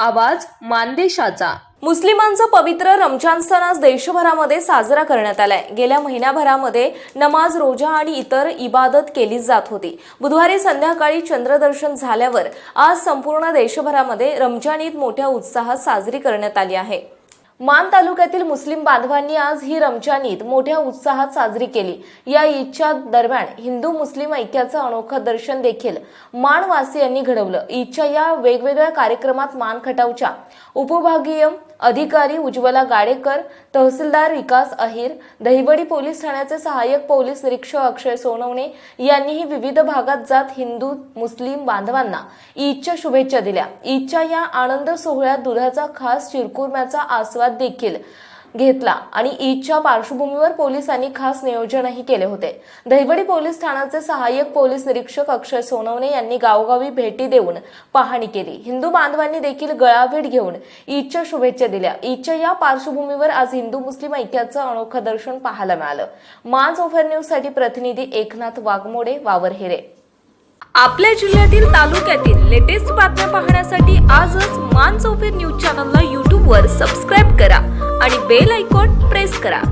आवाज मानदेशाचा. मुस्लिमांचं पवित्र रमजान सण आज देशभरामध्ये साजरा करण्यात आलाय. गेल्या महिन्याभरामध्ये नमाज रोजा आणि इतर इबादत केली जात होती. बुधवारी संध्याकाळी चंद्रदर्शन झाल्यावर आज संपूर्ण देशभरामध्ये रमजान ईद मोठ्या उत्साहात साजरी करण्यात आली आहे. मान तालुक्यातील मुस्लिम बांधवांनी आज ही रमजान ईद मोठ्या उत्साहात साजरी केली. या ईदच्या दरम्यान हिंदू मुस्लिम ऐक्याचं अनोखं दर्शन देखील माणवासियांनी घडवलं. ईदच्या या वेगवेगळ्या कार्यक्रमात मान खटावच्या उपविभागीय अधिकारी उज्ज्वला गाडेकर तहसीलदार विकास अहिर दहिवडी पोलीस ठाण्याचे सहाय्यक पोलीस निरीक्षक अक्षय सोनवणे यांनीही विविध भागात जात हिंदू मुस्लिम बांधवांना ईदच्या शुभेच्छा दिल्या. ईदच्या या आनंद सोहळ्यात दुधाचा खास चिरकुरम्याचा आस्वाद देखील घेतला. आणि ईदच्या पार्श्वभूमीवर पोलिसांनी खास नियोजनही केले होते. दहिवडी पोलीस ठाण्याचे सहाय्यक पोलीस निरीक्षक अक्षय सोनवणे यांनी गावोगावी भेटी देऊन पाहणी केली. हिंदू बांधवांनी देखील गळाभेट घेऊन ईदच्या शुभेच्छा दिल्या. ईदच्या या पार्श्वभूमीवर आज हिंदू मुस्लिम ऐक्याचं अनोखं दर्शन पाहायला मिळालं. माज ओव्हर न्यूजसाठी प्रतिनिधी एकनाथ वाघमोडे वावरहिरे आपल्या जिल्ह्यातील तालुक्यातील लेटेस्ट बातम्या पाहण्यासाठी आजच मान चौफेर न्यूज चॅनलला यूट्यूबवर सबस्क्राईब बेल आयकॉन प्रेस करा.